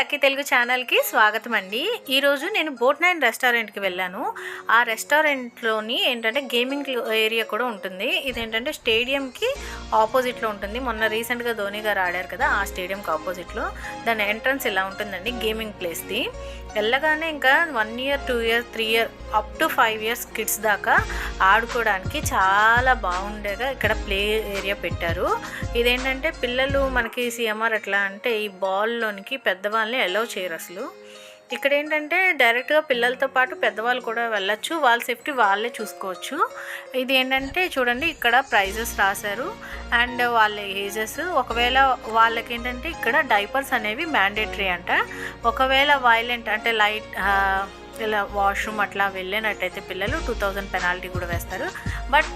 సఖి తెలుగు ఛానల్కి స్వాగతం అండి ఈరోజు నేను బోట్ నైన్ రెస్టారెంట్కి వెళ్ళాను. ఆ రెస్టారెంట్లోని ఏంటంటే గేమింగ్ ఏరియా కూడా ఉంటుంది. ఇదేంటంటే స్టేడియంకి ఆపోజిట్లో ఉంటుంది. మొన్న రీసెంట్గా ధోని గారు ఆడారు కదా ఆ స్టేడియంకి ఆపోజిట్లో. దాని ఎంట్రన్స్ ఇలా ఉంటుందండి? గేమింగ్ ప్లేస్ది. వెళ్ళగానే ఇంకా one year two year three year up to five years kids దాకా ఆడుకోవడానికి చాలా బాగుండేగా ఇక్కడ ప్లే ఏరియా పెట్టారు. ఇదేంటంటే పిల్లలు మనకి సిఎంఆర్ ఎట్లా అంటే ఈ బాల్లోనికి పెద్దవాళ్ళని అలౌ చేయరు అసలు. ఇక్కడ ఏంటంటే డైరెక్ట్గా పిల్లలతో పాటు పెద్దవాళ్ళు కూడా వెళ్ళొచ్చు. వాళ్ళ సేఫ్టీ వాళ్ళే చూసుకోవచ్చు. ఇది ఏంటంటే చూడండి ఇక్కడ ప్రైజెస్ రాశారు. అండ్ వాళ్ళ ఏజెస్ ఒకవేళ వాళ్ళకి ఏంటంటే ఇక్కడ డైపర్స్ అనేవి మ్యాండేటరీ అంట. ఒకవేళ వైలెంట్ అంటే లైట్ ఇలా వాష్రూమ్ అట్లా వెళ్ళినట్టయితే పిల్లలు టూ థౌజండ్ పెనాల్టీ కూడా వేస్తారు. బట్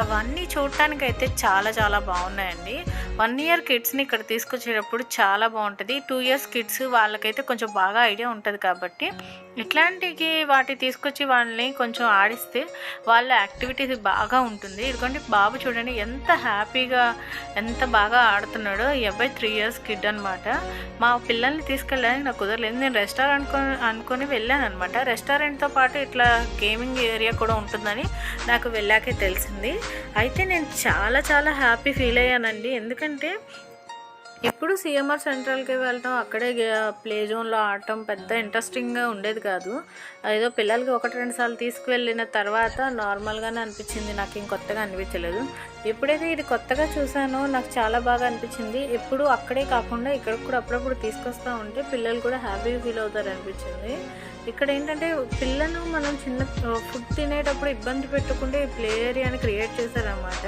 అవన్నీ చూడటానికి అయితే చాలా చాలా బాగున్నాయండి. వన్ ఇయర్ కిడ్స్ని ఇక్కడ తీసుకొచ్చేటప్పుడు చాలా బాగుంటుంది. టూ ఇయర్స్ కిడ్స్ వాళ్ళకైతే కొంచెం బాగా ఐడియా ఉంటుంది కాబట్టి ఇట్లాంటికి వాటి తీసుకొచ్చి వాళ్ళని కొంచెం ఆడిస్తే వాళ్ళ యాక్టివిటీస్ బాగా ఉంటుంది. ఎందుకంటే బాబు చూడండి ఎంత హ్యాపీగా ఎంత బాగా ఆడుతున్నాడో. ఈ అబ్బాయి త్రీ ఇయర్స్ కిడ్ అనమాట మా పిల్లల్ని తీసుకెళ్ళడానికి నాకు కుదరలేదు. నేను రెస్టారెంట్ అనుకొని వెళ్ళాను అనమాట రెస్టారెంట్తో పాటు ఇట్లా గేమింగ్ ఏరియా కూడా ఉంటుందని నాకు వెళ్ళాక తెలిసింది. అయితే నేను చాలా చాలా హ్యాపీ ఫీల్ అయ్యానండి. ఎందుకంటే ఎప్పుడు సిఎంఆర్ సెంట్రల్కి వెళ్ళటం అక్కడే ప్లే జోన్లో ఆడటం పెద్ద ఇంట్రెస్టింగ్గా ఉండేది కాదు. ఏదో పిల్లలకి ఒకటి రెండు సార్లు తీసుకువెళ్ళిన తర్వాత నార్మల్గానే అనిపించింది. నాకు ఇంకొత్తగా అనిపించలేదు. ఎప్పుడైతే ఇది కొత్తగా చూసానో నాకు చాలా బాగా అనిపించింది. ఎప్పుడు అక్కడే కాకుండా ఇక్కడ కూడా అప్పుడప్పుడు తీసుకొస్తూ ఉంటే పిల్లలు కూడా హ్యాపీగా ఫీల్ అవుతారు అనిపించింది ఇక్కడ ఏంటంటే పిల్లలు మనం చిన్న ఫుడ్ తినేటప్పుడు ఇబ్బంది పెట్టకుండా ఈ ప్లే ఏరియాని క్రియేట్ చేశారనమాట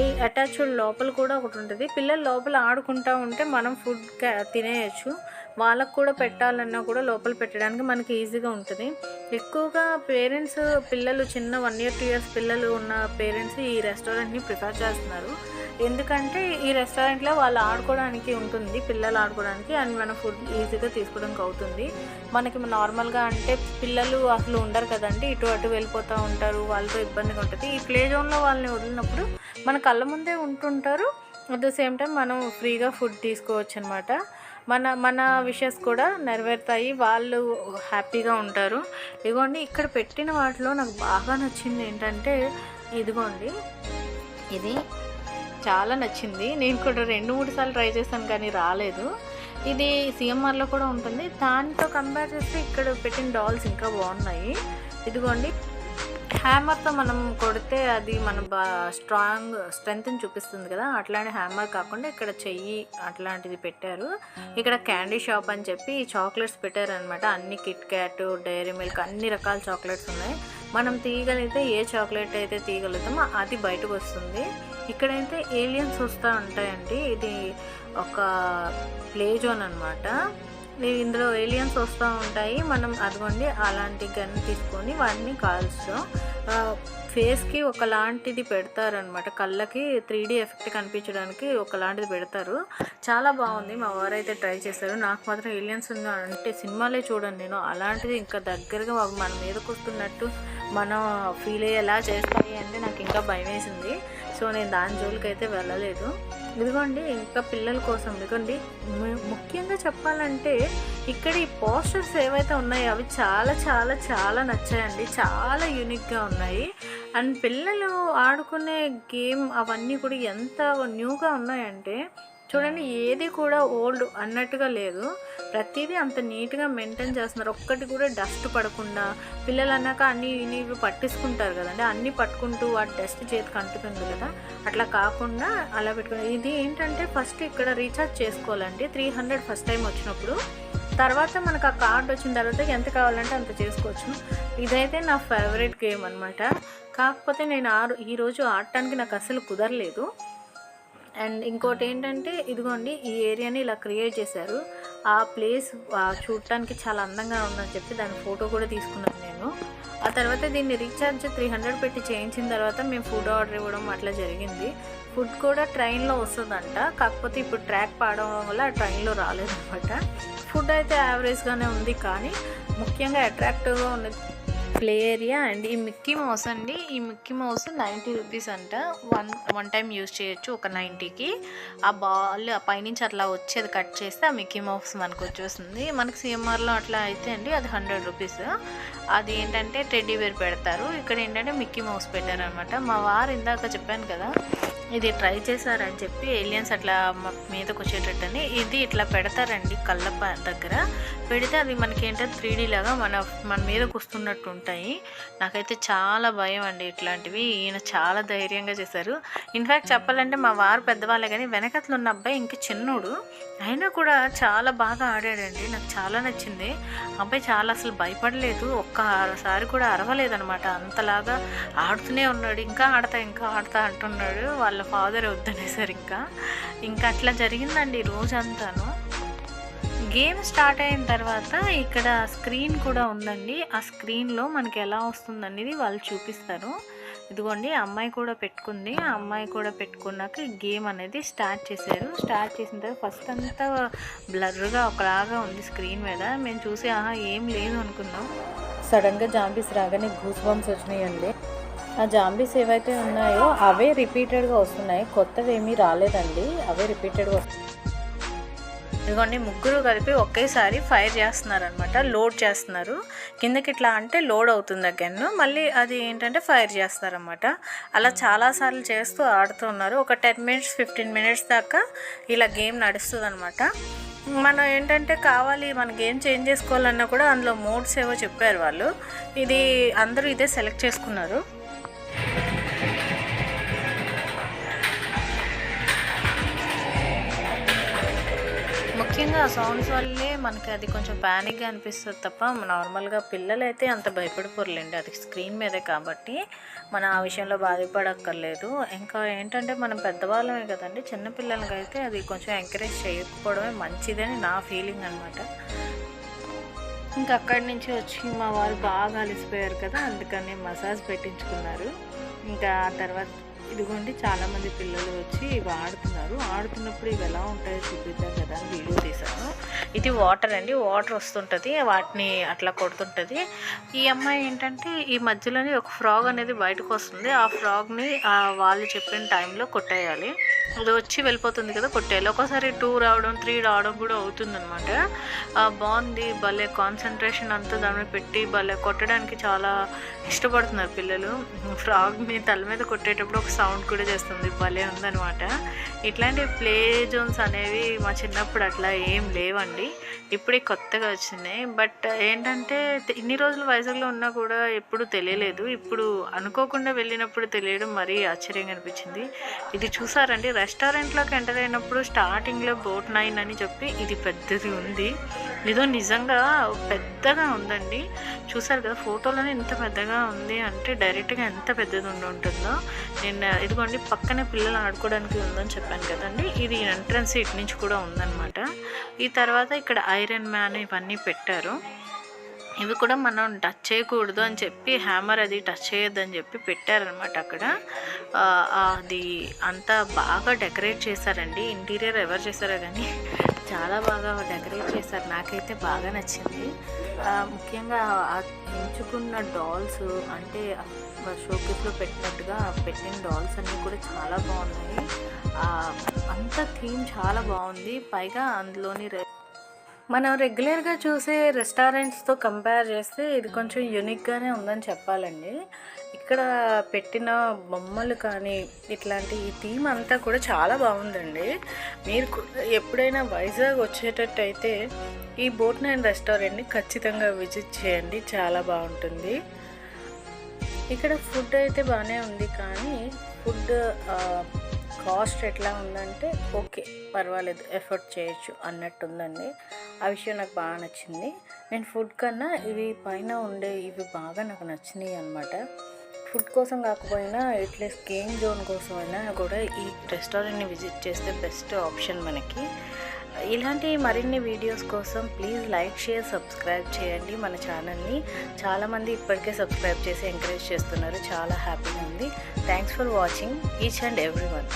ఈ అటాచ్డ్ లోపల కూడా ఒకటి ఉంటుంది. పిల్లలు లోపల ఆడుకుంటా ఉంటే మనం ఫుడ్ తినేయచ్చు. వాళ్ళకు కూడా పెట్టాలన్నా కూడా లోపల పెట్టడానికి మనకి ఈజీగా ఉంటుంది. ఎక్కువగా పేరెంట్స్ పిల్లలు చిన్న వన్ ఇయర్ టూ ఇయర్స్ పిల్లలు ఉన్న పేరెంట్స్ ఈ రెస్టారెంట్ని ప్రిఫర్ చేస్తున్నారు. ఎందుకంటే ఈ రెస్టారెంట్లో వాళ్ళు ఆడుకోవడానికి ఉంటుంది పిల్లలు ఆడుకోవడానికి అండ్ మనం ఫుడ్ ఈజీగా తీసుకోవడానికి అవుతుంది. మనకి నార్మల్గా అంటే పిల్లలు అసలు ఉండరు కదండి ఇటు అటు వెళ్ళిపోతూ ఉంటారు వాళ్ళతో ఇబ్బందిగా ఉంటుంది. ఈ ప్లే జోన్లో వాళ్ళని వదిలినప్పుడు మన కళ్ళ ముందే ఉంటుంటారు అట్ ద సేమ్ టైం మనం ఫ్రీగా ఫుడ్ తీసుకోవచ్చు అనమాట మన మన విషెస్ కూడా నెరవేరుతాయి వాళ్ళు హ్యాపీగా ఉంటారు. ఇదిగోండి ఇక్కడ పెట్టిన వాటిలో నాకు బాగా నచ్చింది ఏంటంటే ఇదిగోండి. ఇది చాలా నచ్చింది. నేను కూడా రెండు మూడు సార్లు ట్రై చేశాను కానీ రాలేదు. ఇది సిఎంఆర్లో కూడా ఉంటుంది. దాంతో కంపేర్ చేస్తే ఇక్కడ పెట్టిన డాల్స్ ఇంకా బాగున్నాయి. ఇదిగోండి. హ్యామర్తో మనం కొడితే అది మన బా స్ట్రాంగ్ స్ట్రెంగ్త్ని చూపిస్తుంది కదా. అట్లాంటి హ్యామర్ కాకుండా ఇక్కడ చెయ్యి అట్లాంటిది పెట్టారు. ఇక్కడ క్యాండీ షాప్ అని చెప్పి చాక్లెట్స్ పెట్టారనమాట అన్ని కిట్ క్యాట్ డైరీ మిల్క్ అన్ని రకాల చాక్లెట్స్ ఉన్నాయి. మనం తీయగలిగితే ఏ చాక్లెట్ అయితే తీయగలుగుతామో అది బయటకు వస్తుంది. ఇక్కడైతే ఏలియన్స్ వస్తూ ఉంటాయండి. ఇది ఒక ప్లే జోన్ అనమాట ఇందులో ఏలియన్స్ వస్తూ ఉంటాయి. మనం అదిగోండి అలాంటి గన్ తీసుకొని వాటిని కాల్స్తాం ఫేస్కి ఒకలాంటిది పెడతారనమాట కళ్ళకి త్రీ డీ ఎఫెక్ట్ కనిపించడానికి ఒకలాంటిది పెడతారు. చాలా బాగుంది. మా వారు అయితే ట్రై చేశారు. నాకు మాత్రం ఏలియన్స్ ఉందా అంటే సినిమాలే చూడండి నేను. అలాంటిది ఇంకా దగ్గరగా మన మీదకి వస్తున్నట్టు మనం ఫీల్ అయ్యేలా చేస్తాయి అంటే నాకు ఇంకా భయం వేసింది సో నేను దాని జోలికి అయితే వెళ్ళలేదు. ఇదిగోండి ఇంకా పిల్లల కోసం ఇదిగోండి. ముఖ్యంగా చెప్పాలంటే ఇక్కడ ఈ పోస్టర్స్ ఏవైతే ఉన్నాయో అవి చాలా చాలా చాలా నచ్చాయండి. చాలా యూనిక్గా ఉన్నాయి. అండ్ పిల్లలు ఆడుకునే గేమ్ అవన్నీ కూడా ఎంత న్యూగా ఉన్నాయంటే చూడండి ఏది కూడా ఓల్డ్ అన్నట్టుగా లేదు. ప్రతిదీ అంత నీట్గా మెయింటైన్ చేస్తున్నారు. ఒక్కటి కూడా డస్ట్ పడకుండా పిల్లలు అన్నాక అన్ని ఇవి పట్టించుకుంటారు కదండి. అన్నీ పట్టుకుంటూ వాటి డస్ట్ చేతికి అంటుతుంది కదా. అట్లా కాకుండా అలా పెట్టుకుని ఇది ఏంటంటే ఫస్ట్ ఇక్కడ రీఛార్జ్ చేసుకోవాలండి. త్రీ హండ్రెడ్ ఫస్ట్ టైం వచ్చినప్పుడు. తర్వాత మనకు ఆ కార్డ్ వచ్చిన తర్వాత ఎంత కావాలంటే అంత చేసుకోవచ్చు. ఇదైతే నా ఫేవరెట్ గేమ్ అనమాట కాకపోతే నేను ఆ ఈరోజు ఆడటానికి నాకు అసలు కుదరలేదు. అండ్ ఇంకోటి ఏంటంటే ఇదిగోండి ఈ ఏరియాని ఇలా క్రియేట్ చేశారు. ఆ ప్లేస్ చూడటానికి చాలా అందంగా ఉందని చెప్పి దాని ఫోటో కూడా తీసుకున్నాను నేను. ఆ తర్వాత దీన్ని రీఛార్జ్ త్రీ హండ్రెడ్ పెట్టి చేయించిన తర్వాత మేము ఫుడ్ ఆర్డర్ ఇవ్వడం అట్లా జరిగింది. ఫుడ్ కూడా ట్రైన్లో వస్తుందంట. కాకపోతే ఇప్పుడు ట్రాక్ పాడడం వల్ల ట్రైన్లో రాలేదన్నమాట. ఫుడ్ అయితే యావరేజ్గానే ఉంది కానీ ముఖ్యంగా అట్రాక్టివ్గా ఉన్నది ప్లే ఏరియా అండ్ ఈ మిక్కీ మౌస్ అండి. ఈ మిక్కీ మౌస్ నైంటీ రూపీస్ అంట. వన్ వన్ టైం యూజ్ చేయొచ్చు ఒక నైంటీకి. ఆ బాల్ ఆ పైనుంచి అట్లా వచ్చేది కట్ చేస్తే ఆ మిక్కీ మౌస్ మనకు వచ్చేస్తుంది. మనకి సిఎంఆర్లో అట్లా అయితే అండి. అది హండ్రెడ్ రూపీస్. అది ఏంటంటే టెడ్డీ వేర్ పెడతారు. ఇక్కడ ఏంటంటే మిక్కీ మౌస్ పెట్టారనమాట మా వారు ఇందాక చెప్పాను కదా ఇది ట్రై చేశారని చెప్పి ఏలియన్స్ అట్లా మీదకి వచ్చేటట్టని ఇది ఇట్లా పెడతారండి కళ్ళ దగ్గర. పెడితే అది మనకి ఏంటంటే త్రీ లాగా మన మన మీదకి వస్తున్నట్టు ఉంటాయి. నాకైతే చాలా భయం అండి ఇట్లాంటివి. ఈయన చాలా ధైర్యంగా చేశారు. ఇన్ఫ్యాక్ట్ చెప్పాలంటే మా వారు పెద్దవాళ్ళే కానీ వెనకట్లో ఉన్న అబ్బాయి ఇంకా చిన్నోడు. అయినా కూడా చాలా బాగా ఆడాడండి. నాకు చాలా నచ్చింది. అబ్బాయి చాలా అసలు భయపడలేదు. ఒక్కసారి కూడా అరవలేదనమాట అంతలాగా ఆడుతూనే ఉన్నాడు. ఇంకా ఆడతా ఇంకా ఆడతా అంటున్నాడు. వాళ్ళ ఫాదర్ వద్దనేసారు ఇంకా. ఇంకా అట్లా జరిగిందండి రోజంతాను. గేమ్ స్టార్ట్ అయిన తర్వాత ఇక్కడ స్క్రీన్ కూడా ఉందండి. ఆ స్క్రీన్లో మనకి ఎలా వస్తుంది అనేది వాళ్ళు చూపిస్తారు. ఇదిగోండి అమ్మాయి కూడా పెట్టుకుంది. ఆ అమ్మాయి కూడా పెట్టుకున్నాక గేమ్ అనేది స్టార్ట్ చేశారు. స్టార్ట్ చేసిన తర్వాత ఫస్ట్ అంతా బ్లర్గా ఒకలాగా ఉంది స్క్రీన్ మీద. మేము చూసి ఆహా ఏం లేదు అనుకున్నాం. సడన్గా జాంబీస్ రాగానే గూస్ బంప్స్ వచ్చినాయండి. ఆ జాంబీస్ ఏవైతే ఉన్నాయో అవే రిపీటెడ్గా వస్తున్నాయి. కొత్తవి ఏమీ రాలేదండి. అవే రిపీటెడ్గా వస్తున్నాయి. ఇదిగోండి ముగ్గురు కలిపి ఒకేసారి ఫైర్ చేస్తున్నారు అనమాట లోడ్ చేస్తున్నారు. కిందకి ఇట్లా అంటే లోడ్ అవుతుంది గన్ను మళ్ళీ అది ఏంటంటే ఫైర్ చేస్తారనమాట అలా చాలాసార్లు చేస్తూ ఆడుతున్నారు ఒక టెన్ మినిట్స్ ఫిఫ్టీన్ మినిట్స్ దాకా ఇలా గేమ్ నడుస్తుంది అనమాట మనం ఏంటంటే కావాలి మన గేమ్ చేంజ్ చేసుకోవాలన్నా కూడా అందులో మోడ్స్ ఏవో చెప్పారు వాళ్ళు. ఇది అందరూ ఇదే సెలెక్ట్ చేసుకున్నారు. ఆ సౌండ్స్ వల్లే మనకి అది కొంచెం ప్యానిక్గా అనిపిస్తుంది తప్ప నార్మల్గా పిల్లలైతే అంత భయపడిపోర్లేండి. అది స్క్రీన్ మీదే కాబట్టి మనం ఆ విషయంలో బాధపడక్కర్లేదు. ఇంకా ఏంటంటే మనం పెద్దవాళ్ళమే కదండి చిన్నపిల్లలకి అయితే అది కొంచెం ఎంకరేజ్ చేయకపోవడమే మంచిదని నా ఫీలింగ్ అనమాట ఇంకా అక్కడి నుంచి వచ్చి మా వారు బాగా అలసిపోయారు కదా అందుకని మసాజ్ పెట్టించుకున్నారు. ఇంకా ఆ తర్వాత ఇదిగోండి చాలామంది పిల్లలు వచ్చి ఇవి ఆడుతున్నారు ఆడుతున్నప్పుడు ఇవి ఎలా ఉంటాయో చూపిద్దాం కదా అని వీడియో తీసాను ఇది వాటర్ అండి. వాటర్ వస్తుంటుంది. వాటిని అట్లా కొడుతుంటుంది. ఈ అమ్మాయి ఏంటంటే ఈ మధ్యలోనే ఒక ఫ్రాగ్ అనేది బయటకు వస్తుంది. ఆ ఫ్రాగ్ని వాళ్ళు చెప్పిన టైంలో కొట్టేయాలి. అది వచ్చి వెళ్ళిపోతుంది కదా కొట్టేయాలి. ఒకసారి టూ రావడం త్రీ రావడం కూడా అవుతుందనమాట బాగుంది. భలే కాన్సన్ట్రేషన్ అంతా దాని మీద పెట్టి భలే కొట్టడానికి చాలా ఇష్టపడుతున్నారు పిల్లలు. ఫ్రాగ్ని తల మీద కొట్టేటప్పుడు ఒక సౌండ్ కూడా చేస్తుంది. భలే ఉందనమాట ఇట్లాంటి ప్లే జోన్స్ అనేవి మా చిన్నప్పుడు అట్లా ఏం లేవండి. ఇప్పుడే కొత్తగా వచ్చినాయి. బట్ ఏంటంటే ఇన్ని రోజులు వైజాగ్లో ఉన్నా కూడా ఎప్పుడు తెలియలేదు. ఇప్పుడు అనుకోకుండా వెళ్ళినప్పుడు తెలియడం మరీ ఆశ్చర్యంగా అనిపించింది. ఇది చూసారండి? రెస్టారెంట్లోకి ఎంటర్ అయినప్పుడు స్టార్టింగ్లో బోట్ నైన్ అని చెప్పి ఇది పెద్దది ఉంది. ఇదో నిజంగా పెద్దగా ఉందండి. చూసారు కదా ఫోటోలోనే ఇంత పెద్దగా ఉంది అంటే డైరెక్ట్గా ఎంత పెద్దది ఉండి ఉంటుందో. నేను ఇదిగోండి పక్కనే పిల్లలు ఆడుకోవడానికి ఉందని చెప్పాను కదండి. ఇది ఎంట్రన్స్ ఇటు నుంచి కూడా ఉందన్నమాట. ఈ తర్వాత ఇక్కడ ఐరన్ మ్యాన్ ఇవన్నీ పెట్టారు. ఇవి కూడా మనం టచ్ చేయకూడదు అని చెప్పి హ్యామర్ అది టచ్ చేయొద్దని చెప్పి పెట్టారనమాట అక్కడ. అది అంతా బాగా డెకరేట్ చేశారండి. ఇంటీరియర్ ఎవరు చేశారో కానీ చాలా బాగా డెకరేట్ చేశారు. నాకైతే బాగా నచ్చింది. ముఖ్యంగా ఎంచుకున్న డాల్స్ అంటే షోకేస్లో పెట్టినట్టుగా పెట్టిన డాల్స్ అన్నీ కూడా చాలా బాగున్నాయి. అంత థీమ్ చాలా బాగుంది. పైగా అందులోని రె- మనం రెగ్యులర్గా చూసే రెస్టారెంట్స్తో కంపేర్ చేస్తే ఇది కొంచెం యూనిక్గానే ఉందని చెప్పాలండి. ఇక్కడ పెట్టిన బొమ్మలు కానీ ఇట్లాంటి ఈ థీమ్ అంతా కూడా చాలా బాగుందండి. మీరు ఎప్పుడైనా వైజాగ్ వచ్చేటట్టయితే ఈ బోట్ నైన్ రెస్టారెంట్ని ఖచ్చితంగా విజిట్ చేయండి. చాలా బాగుంటుంది. ఇక్కడ ఫుడ్ అయితే బాగానే ఉంది కానీ ఫుడ్ కాస్ట్ ఎట్లా ఉందంటే ఓకే పర్వాలేదు ఎఫర్ట్ చేయొచ్చు అన్నట్టు ఉందండి ఆ విషయం నాకు బాగా నచ్చింది. నేను ఫుడ్ కన్నా ఇవి పైన ఉండే ఇవి బాగా నాకు నచ్చినాయి అనమాట ఫుడ్ కోసం కాకపోయినా ఎట్లీస్ట్ గేమ్ జోన్ కోసం అయినా కూడా ఈ రెస్టారెంట్ని విజిట్ చేస్తే బెస్ట్ ఆప్షన్ మనకి. ఇలాంటి మరిన్ని వీడియోస్ కోసం ప్లీజ్ లైక్ షేర్ సబ్స్క్రైబ్ చేయండి మన ఛానల్ని. చాలామంది ఇప్పటికే సబ్స్క్రైబ్ చేసి ఎంకరేజ్ చేస్తున్నారు. చాలా హ్యాపీగా ఉంది. Thanks for watching each and every one